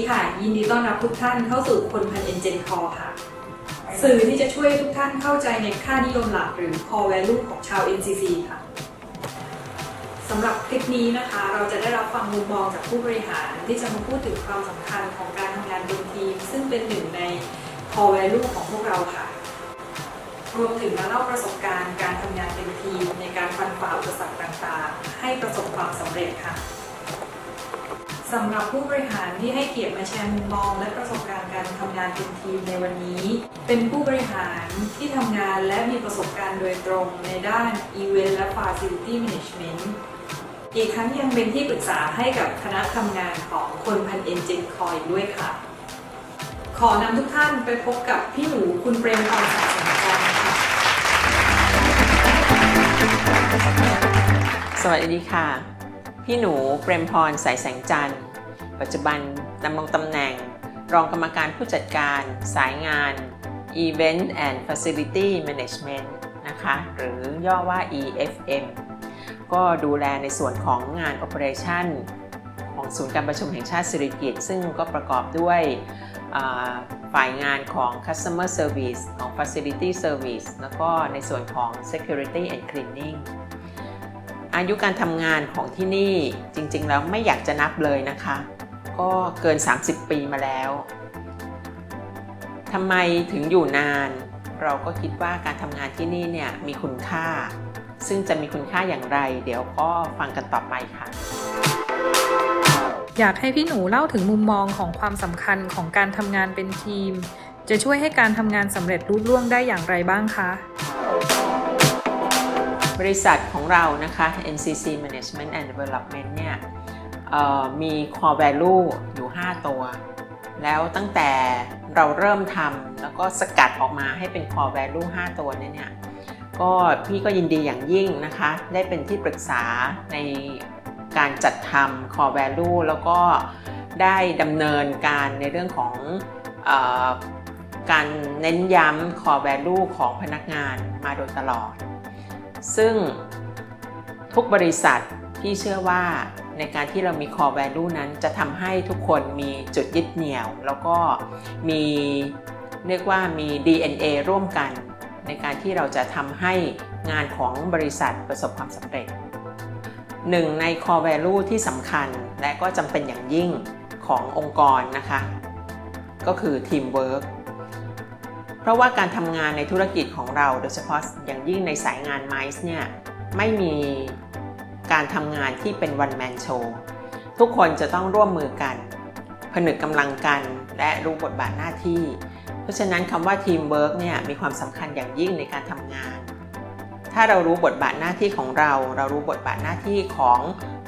ดีค่ะ ยินดีต้อนรับทุกท่านเข้าสู่คนพันเอ็นเจนคอค่ะ สื่อที่จะช่วยทุกท่านเข้าใจในค่านิยมหลักหรือ core value ของชาว NCC ค่ะสำหรับคลิปนี้นะคะ เราจะได้รับฟังมุมมองจากผู้บริหารที่จะมาพูดถึงความสำคัญของการทำงานเป็นทีม ซึ่งเป็นหนึ่งใน core value ของพวกเราค่ะ รวมถึงมาเล่าประสบการณ์การทำงานเป็นทีมในการฟันฝ่าอุปสรรคต่างๆ ให้ประสบความสำเร็จค่ะ สำหรับผู้บริหารที่ให้เกียรติมาแชร์มุมมอง และประสบการณ์การทำงานเป็นทีมในวันนี้ เป็นผู้บริหารที่ทำงานและมีประสบการณ์โดยตรงในด้าน Event และ Facility Management อีกทั้งยังเป็นที่ปรึกษาให้กับคณะทำงานของคนพันเอ็นเจนคอยด้วยค่ะ ขอนำทุกท่านไปพบกับพี่หนูคุณเปรมพรสายสังกัรค่ะ สวัสดีค่ะ พี่หนูเปรมพรสายแสงจันทร์ ปัจจุบันดำรงตำแหน่ง รองกรรมการผู้จัดการ สายงาน Event and Facility Management นะคะ หรือย่อว่า EFM ก็ดูแลในส่วนของงาน Operation ของศูนย์การประชุมแห่งชาติสิริกิติ์ซึ่งก็ประกอบด้วยฝ่ายงานของ Customer Service ของ Facility Service แล้วก็ในส่วนของ Security and Cleaning อายุการทำงานของที่นี่จริงๆ แล้วไม่อยากจะนับเลยนะคะ ก็เกิน 30 ปีมาแล้วทำไมถึงอยู่นาน เราก็คิดว่าการทำงานที่นี่เนี่ยมีคุณค่า ซึ่งจะมีคุณค่าอย่างไร เดี๋ยวก็ฟังกันต่อไปค่ะ อยากให้พี่หนูเล่าถึงมุมมองของความสำคัญของการทำงานเป็นทีม จะช่วยให้การทำงานสำเร็จรุ่ล่วงได้อย่างไรบ้างคะ บริษัทของเรานะคะ NCC Management and Development เนี่ยมี core value อยู่ 5 ตัว แล้วตั้งแต่เราเริ่มทำแล้วก็สกัดออกมาให้เป็น core value 5 ตัวเนี่ยเนี่ยก็พี่ก็ยินดีอย่างยิ่งนะคะ ได้เป็นที่ปรึกษาในการจัดทำ core value แล้วก็ได้ดำเนินการในเรื่องของอการเน้นย้ำ core value ของพนักงานมาโดยตลอด ซึ่งทุกบริษัทที่เชื่อว่าในการที่เรามี core value นั้นจะทำให้ทุกคนมีจุดยึดเหนี่ยว แล้วก็มีเรียกว่ามี DNA ร่วมกัน ในการที่เราจะทำให้งานของบริษัทประสบความสำเร็จหนึ่งใน core value ที่สำคัญและก็จำเป็นอย่างยิ่งขององค์กรนะคะ ก็คือ teamwork เพราะว่าการทำงานในธุรกิจของเราโดยเฉพาะอย่างยิ่งในสายงานไมซ์เนี่ยไม่มีการทำงานที่เป็น one man show ทุกคนจะต้องร่วมมือกัน ผนึกกำลังกันและรู้บทบาทหน้าที่ เพราะฉะนั้นคำว่าทีมเวิร์กเนี่ยมีความสำคัญอย่างยิ่งในการทำงาน ถ้าเรารู้บทบาทหน้าที่ของเรา เรารู้บทบาทหน้าที่ของ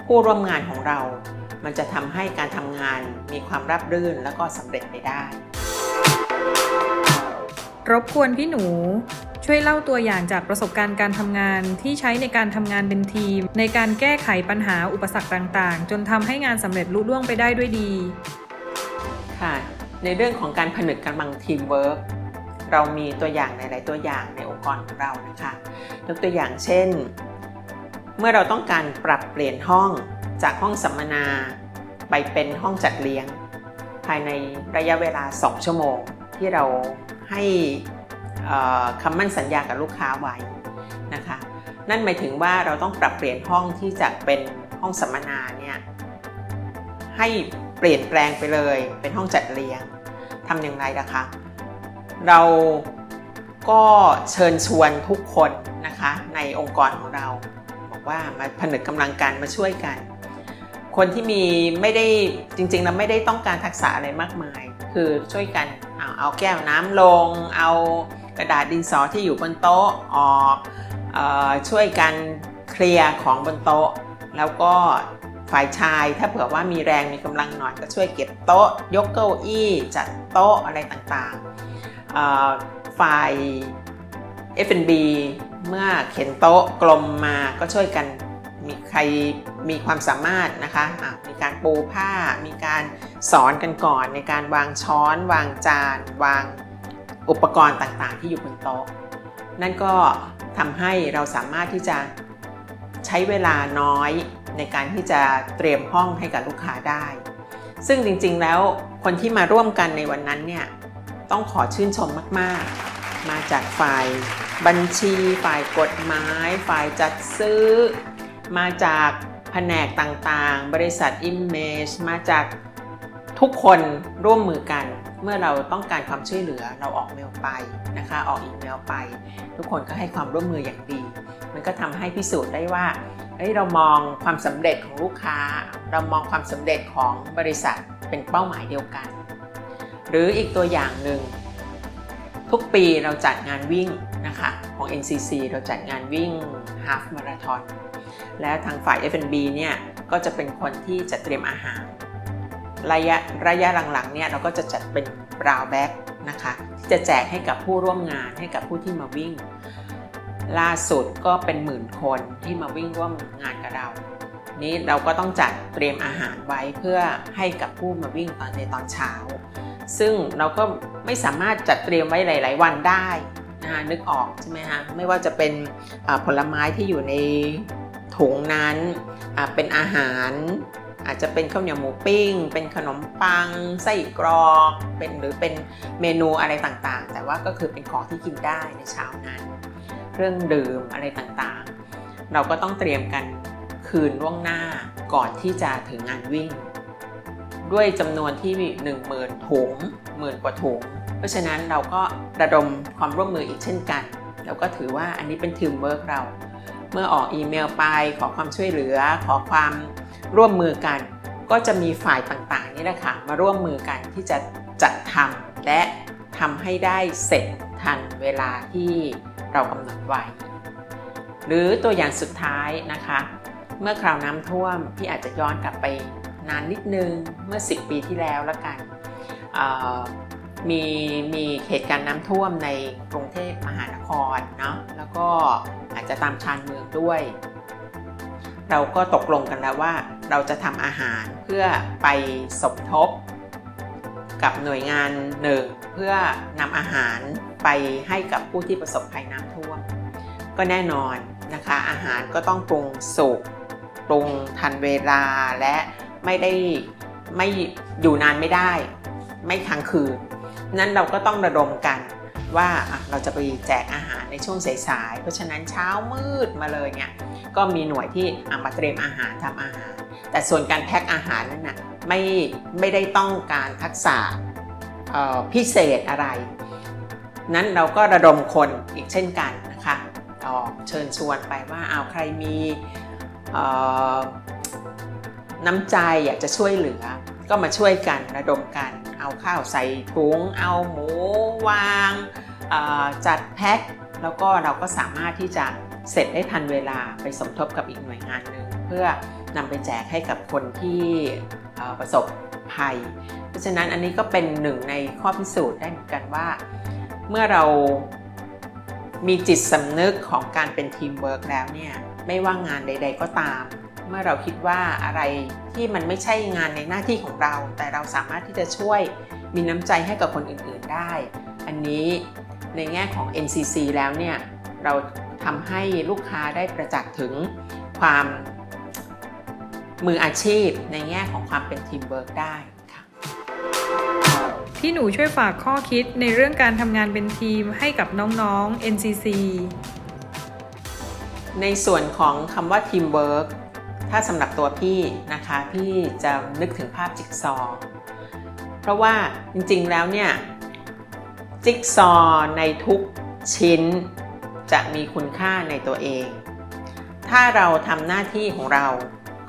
ผู้ร่วมงานของเรา มันจะทำให้การทำงานมีความราบรื่นและก็สำเร็จไปได้ รบกวนพี่หนู ช่วยเล่าตัวอย่างจากประสบการณ์การทำงานที่ใช้ในการทำงานเป็นทีม ในการแก้ไขปัญหาอุปสรรคต่างๆ จนทำให้งานสำเร็จลุล่วงไปได้ด้วยดี ค่ะ ในเรื่องของการผนึกกำลังทีมเวิร์กเรามีตัวอย่างหลาย ๆ ตัวอย่างในองค์กรของเรานะคะยกตัวอย่างเช่น เมื่อเราต้องการปรับเปลี่ยนห้องจากห้องสัมมนา ไปเป็นห้องจัดเลี้ยง ภายในระยะเวลา 2 ชั่วโมงที่เรา ให้คำมั่นสัญญากับลูกค้าไว้นะคะ นั่นหมายถึงว่าเราต้องปรับเปลี่ยนห้องที่จากเป็นห้องสัมมนาเนี่ยให้เปลี่ยนแปลงไปเลยเป็นห้องจัดเลี้ยงทำอย่างไรล่ะคะ เราก็เชิญชวนทุกคนนะคะในองค์กรของเรา บอกว่ามาผนึกกำลังกันมาช่วยกัน คนที่มีไม่ได้จริงๆแล้วไม่ได้ต้องการทักษะอะไรมากมาย คือช่วยกัน เอาเอาแก้วน้ำลง เอากระดาษดินสอที่อยู่บนโต๊ะออกออช่วยกันเคลียร์ของบนโต๊ะ แล้วก็ฝ่ายชายถ้าเผื่อว่ามีแรงมีกำลังหน่อยก็ช่วยเก็บโต๊ะ ยกเก้าอี้จัดโต๊ะอะไรต่างๆเอ่อฝ่าย F&B เมื่อเข็นโต๊ะกลมมาก็ช่วยกัน มีใครมีความสามารถนะคะะมีการปูผ้า มีการสอนกันก่อนในการวางช้อน วางจาน วางอุปกรณ์ต่างๆ ที่อยู่บนโต๊ะ นั่นก็ทำให้เราสามารถที่จะใช้เวลาน้อยในการที่จะเตรียมห้องให้กับลูกค้าได้ ซึ่งจริงๆแล้วคนที่มาร่วมกันในวันนั้นเนี่ยต้องขอชื่นชมมากๆ มาจากฝ่ายบัญชี ฝ่ายกฎหมาย ฝ่ายจัดซื้อ มาจากแผนกต่างๆ บริษัท Image มาจากทุกคนร่วมมือกัน เมื่อเราต้องการความช่วยเหลือเราออกเมลไปนะคะ ออกอีเมลไป ทุกคนก็ให้ความร่วมมืออย่างดี มันก็ทำให้พิสูจน์ได้ว่าเฮ้ยเรามองความสำเร็จของลูกค้า เรามองความสำเร็จของบริษัทเป็นเป้าหมายเดียวกัน หรืออีกตัวอย่างหนึ่งทุกปีเราจัดงานวิ่งนะคะของ NCC เราจัดงานวิ่ง Half Marathon แล้วทางฝ่าย F&B เนี่ยก็จะเป็นคนที่จะเตรียมอาหาร ระยะระยะหลังๆเนี่ยเราก็จะจัดเป็นบราวแบ็กนะคะที่จะแจกให้กับผู้ร่วมงานให้กับผู้ที่มาวิ่ง ล่าสุดก็เป็นหมื่นคนที่มาวิ่งร่วมงานกับเรา นี้เราก็ต้องจัดเตรียมอาหารไว้เพื่อให้กับผู้มาวิ่งตอนในตอนเช้า ซึ่งเราก็ไม่สามารถจัดเตรียมไว้หลาย ๆ วันได้นะคะนึกออกใช่ไหมคะไม่ว่าจะเป็นผลไม้ที่อยู่ใน ถุงนั้นเป็นอาหาร อาจจะเป็นข้าวเหนียวหมูปิ้ง เป็นขนมปัง ไส้กรอกเป็นหรือเป็นเมนูอะไรต่างๆ แต่ว่าก็คือเป็นของที่กินได้ในเช้านั้น เครื่องดื่มอะไรต่างๆ เราก็ต้องเตรียมกันคืนล่วงหน้าก่อนที่จะถึงงานวิ่ง ด้วยจำนวนที่ 10,000ถุงหมื่นกว่าถุงเพราะฉะนั้นเราก็ระดมความร่วมมืออีกเช่นกันเราก็ถือว่าอันนี้เป็นทีมเวิร์กเรา เมื่อออกอีเมลไปขอความช่วยเหลือ ขอความร่วมมือกัน ก็จะมีฝ่ายต่างๆนี่แหละค่ะมาร่วมมือกันที่จะจัดทำและทำให้ได้เสร็จทันเวลาที่เรากำหนดไว้ หรือตัวอย่างสุดท้ายนะคะ เมื่อคราวน้ำท่วมพี่อาจจะย้อนกลับไปนานนิดนึงเมื่อ 10 ปีที่แล้วละกันมีมีเหตุการณ์น้ำท่วมในกรุงเทพมหานครเนาะแล้วก็ อาจจะตามชานเมืองด้วย เราก็ตกลงกันแล้วว่า เราจะทำอาหารเพื่อไปสมทบ กับหน่วยงานหนึ่งเพื่อนำอาหารไปให้กับผู้ที่ประสบภัยน้ำท่วมก็แน่นอนนะคะ อาหารก็ต้องปรุงสุกปรุงทันเวลาและไม่ได้ไม่อยู่นานไม่ได้ ไม่ค้างคืนนั้นเราก็ต้องระดมกัน ว่าเราจะไปแจกอาหารในช่วงสายๆ เพราะฉะนั้นเช้ามืดมาเลยเนี่ยก็มีหน่วยที่มาเตรียมอาหารทำอาหาร แต่ส่วนการแพ็คอาหารนั่นนะไม่ไม่ได้ต้องการทักษะพิเศษอะไร นั้นเราก็ระดมคนอีกเช่นกันนะคะออกเชิญชวนไปว่าเอาใครมีน้ำใจอยากจะช่วยเหลือ ก็มาช่วยกันระดมกัน เอาข้าวใส่ถุง เอาหมูวางจัดแพ็คแล้วก็เราก็สามารถที่จะเสร็จได้ทันเวลาไปสมทบกับอีกหน่วยงานหนึ่งเพื่อนำไปแจกให้กับคนที่ประสบภัย เพราะฉะนั้นอันนี้ก็เป็นหนึ่งในข้อพิสูจน์ได้เหมือนกันว่า เมื่อเรามีจิตสำนึกของการเป็นทีมเวิร์กแล้วเนี่ยไม่ว่างานใด ๆ ก็ตาม มื่อเราคิดว่าอะไรที่มันไม่ใช่งานในหน้าที่ของเรา แต่เราสามารถที่จะช่วยมีน้ำใจให้กับคนอื่นๆได้ อันนี้ในแง่ของ NCC แล้วเนี่ยเราทำให้ลูกค้าได้ประจักษ์ถึงความมืออาชีพในแง่ของความเป็นทีมเวิร์กได้ค่ะพี่หนูช่วยฝากข้อคิดในเรื่องการทำงานเป็นทีมให้กับน้องๆ NCC ในส่วนของคำว่าทีมเวิร์ก ถ้าสำหรับตัวพี่นะคะ พี่จะนึกถึงภาพจิ๊กซอว์เพราะว่าจริงๆแล้วเนี่ยจิ๊กซอว์ในทุกชิ้นจะมีคุณค่าในตัวเอง ถ้าเราทำหน้าที่ของเรา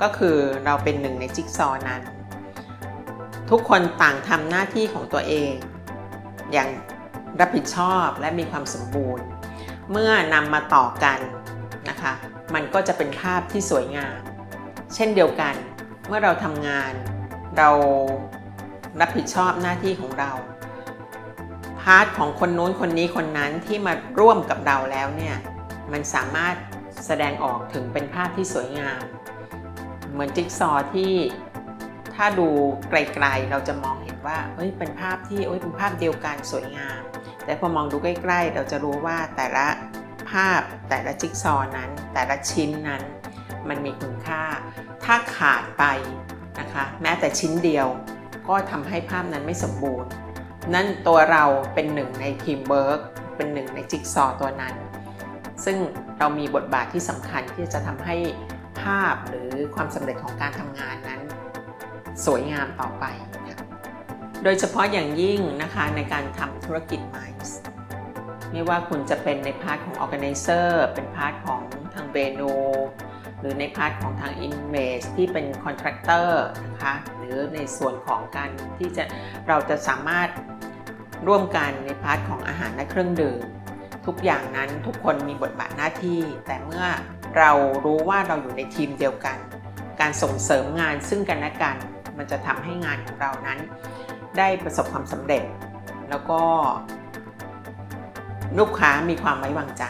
ก็คือเราเป็นหนึ่งในจิ๊กซอว์นั้น ทุกคนต่างทำหน้าที่ของตัวเอง อย่างรับผิดชอบและมีความสมบูรณ์ เมื่อนำมาต่อกันนะคะ มันก็จะเป็นภาพที่สวยงาม เช่นเดียวกัน เมื่อเราทำงาน เรารับผิดชอบหน้าที่ของเรา พาร์ทของคนนู้นคนนี้คนนั้นที่มาร่วมกับเราแล้วเนี่ยมันสามารถแสดงออกถึงเป็นภาพที่สวยงาม เหมือนจิ๊กซอว์ที่ถ้าดูไกลๆ เราจะมองเห็นว่าเอ้ยเป็นภาพที่เอ้ยเป็นภาพเดียวกันสวยงาม แต่พอมองดูใกล้ ๆ เราจะรู้ว่าแต่ละภาพแต่ละจิ๊กซอวนั้น แต่ละชิ้นนั้น มันมีคุณค่า ถ้าขาดไปนะคะแม้แต่ชิ้นเดียวก็ทำให้ภาพนั้นไม่สมบูรณ์ นั่นตัวเราเป็นหนึ่งในทีมเวิร์กเป็นหนึ่งในจิ๊กซอว์ตัวนั้น ซึ่งเรามีบทบาทที่สำคัญที่จะทำให้ภาพหรือความสำเร็จของการทำงานนั้น สวยงามต่อไปค่ะโดยเฉพาะอย่างยิ่งนะคะในการทำธุรกิจ Minds ไม่ว่าคุณจะเป็นในพาร์ทของ Organizer เป็นพาร์ทของทางเบโน หรือในพาร์ทของทาง Invest ที่เป็น Contractor นะคะหรือในส่วนของการที่จะเราจะสามารถร่วมกันในพาร์ทของอาหารและเครื่องดื่ม ทุกอย่างนั้นทุกคนมีบทบาทหน้าที่ แต่เมื่อเรารู้ว่าเราอยู่ในทีมเดียวกัน การส่งเสริมงานซึ่งกันและกัน มันจะทำให้งานของเรานั้น ได้ประสบความสำเร็จ แล้วก็ลูกค้ามีความไว้วางใจ